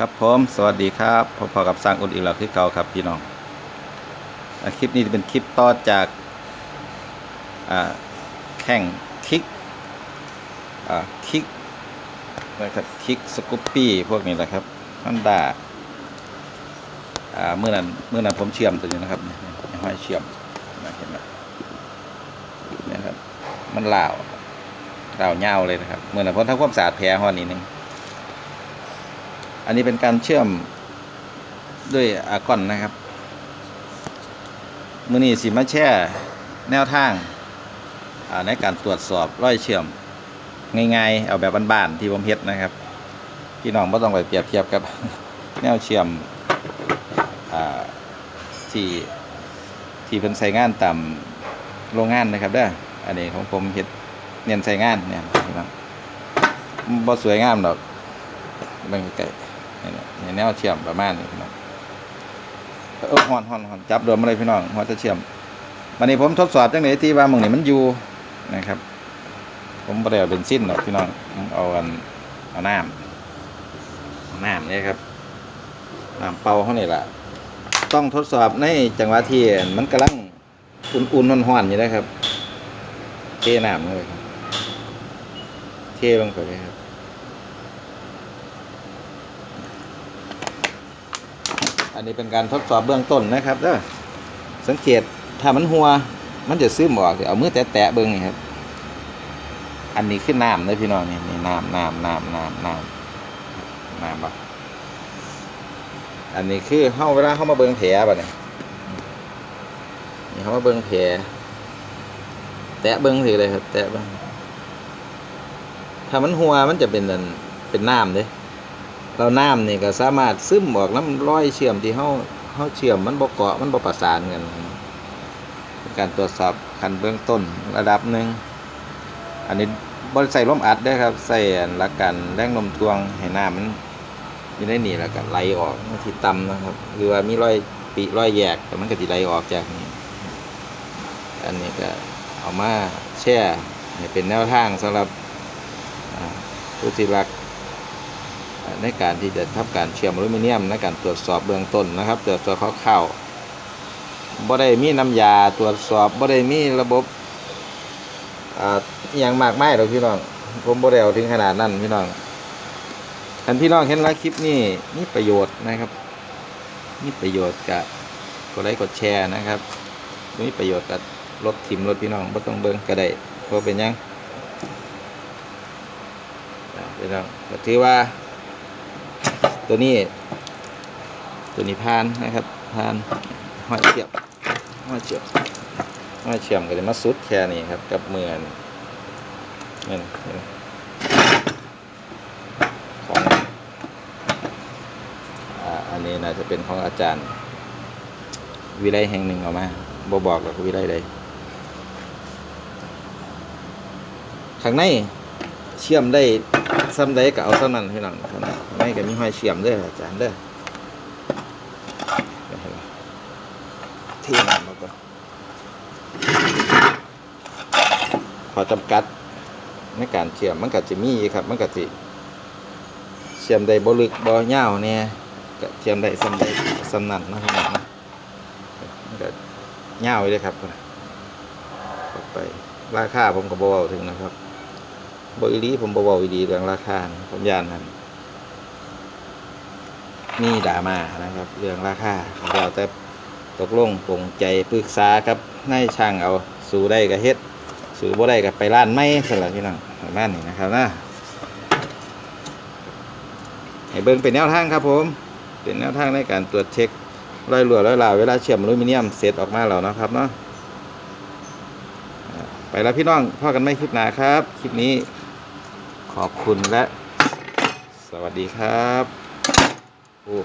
ครับผมสวัสดีครับพอๆกับสร้างอุ่นอีกแล้วคือเก่าครับพี่น้องอคลิปนี้จะเป็นคลิปต่อจากแข่งคิกคิกนะครับคิกสกูปปี้พวกนี้แหละครับฮอนด้าอ่าเมื่อนั้นเมื่อนั้นผมเชื่อมตัวนี้นะครับเนี่ยเนี่ยห้อยเชื่อมนะเห็นไหมนี่ครับมันลาวลาวเงาเลยนะครับเมื่อนั้นผมทำความสะอาดแผลห้อนี้หนึง อันนี้เป็นการเชื่อมด้วยอากอนนะครับ มือนี้สิมาแช่แนวทางในการตรวจสอบร้อยเชื่อมง่ายๆ เอาแบบบ้านๆที่ผมเฮ็ดนะครับ พี่น้องไม่ต้องไปเปรียบเทียบกับแนวเชื่อมอที่ที่เป็นใส่งานตามโรงงานนะครับเด้ออันนี้ของผมเฮ็ดเน้นใส่งานเนี่ยพี่น้องบ่สวยงามดอกบิ่งใกล้ ๆนี่แนวเชื่อมประมาณนี้พี่น้องเออฮอนฮอนฮอนจับโดนมาเลยพี่น้องหัวจะเชื่อมวันนี้ผมทดสอบจังไดที่ว่ามึงนี่มันอยู่นะครับ ผมบ่ได้เอาเป็นสิ้นหรอกพี่น้องผมเอากันเอาน้ำเอาน้ำนี่ครับน้ำเป่าเท่านี้ล่ะต้องทดสอบในจังหวะที่มันกำลังอุ่นๆร้อนๆอยู่นะครับ เทน้ำเลยครับเทลงไปเลยครับ อันนี้เป็นการทดสอบเบื้องต้นนะครับเด้อสังเกตถ้ามันหัว มันจะซึมออกเอามือแตะๆเบิ่งนี่ครับ อันนี้คือน้ำเลยพี่น้องนี่นี่น้ำน้ำน้ำน้ำน้ำน้ำบ่อันนี้คือเฮาเวลาเฮามาเบิ่งแผลบ่เนี่ยนี่เฮามาเบิ่งแผลแตะเบิ่งสิเลยครับ แตะเบิ่งถ้ามันหัวมันจะเป็นเป็นน้ำเด้ เราน้ำนี่ก็สามารถซึมออกน้ำร้อยเชื่อมที่เฮาเฮาเชื่อมมันบ่เกาะมันบ่ประสานกันการตรวจสอบขั้นเบื้องต้นระดับหนึ่งอันนี้บ่ได้ใส่ลมอัดเด้ครับใส่หลักการแรงโน้มถ่วงให้น้ำมันอยู่ในนี่แล้วก็ไหลออกที่ต่ำนะครับหรือว่ามีรอยปีรอยแยกแต่มันก็สิไหลออกจากนี้อันนี้ก็เอามาแช่เป็นแนวทางสำหรับผู้ที่รัก ในการที่จะทำการเชื่อมอลูมิเนียมในการตรวจสอบเบื้องต้นนะครับ ตรวจสอบคร่าวๆบ่ได้มีน้ำยาตรวจสอบบ่ได้มีระบบอ่าย่างมากมายหรอกพี่น้อง ผมบ่ได้เอาถึงขนาดนั้นพี่น้องท่านพี่น้องเห็นแล้วคลิปนี้มีประโยชน์นะครับมีประโยชน์กับกดไลค์กดแชร์นะครับมีประโยชน์กับรถถิ่มรถพี่น้องบ่ต้องเบิ่งก็ได้เพราะเป็นยังพี่น้องก็ถือว่า ตัวนี้ ตัวนี้พานนะครับพานห้อยเฉียบห้อยเฉียบห้อยเฉียมก็จะมาสุดแค่นี้ครับ กับมือนี่นี่นี่ของอันนี้น่าจะเป็นของอาจารย์ วิไลแห่งหนึ่งออกมาบอบอกหรอกวิไลใดข้างในเชื่อมได้ ซ้ำใดก็เอาซ้ำนั้นพี่น้องนั้นไม่ก็มีห้อยเชื่อมด้ออาจารย์เด้อเดี๋ยวให้ว่าเที่น้ำมาก่อนขอจำกัดในการเชื่อมมันก็จะมีครับ มันก็จะเชื่อมได้บ่ลึกบ่ยาวเนี่ยก็เชื่อมได้ซ้ำใดซ้ำนั้นนะพี่น้องนะมันก็ยาวเลยครับต่อไปราคาผมก็บ่เว้าถึงนะครับ บอีลีผมบเว้าอีดีเรื่องราคาผมยานนั้นมีดรามานะครับ เรื่องราคาแล้วแต่ตกลงปรงใจปรึกษากับนายช่างเอาสู่ได้ก็เฮ็ดสู่บ่ได้ก็ไปร้านไม่สลับพี่น้องประมาณนี้นะครับนะให้เบิ่งเป็นแนวทางครับผม เป็นแนวทางในการตรวจเช็ครอยรั่วรอยราวเวลาเชื่อมอลูมิเนียมเสร็จออกมาแล้วนะครับเนาะไปแล้วพี่น้องพ่อกันไม่คลิปหนาครับ คลิปนี้ ขอบคุณและ สวัสดีครับโอ้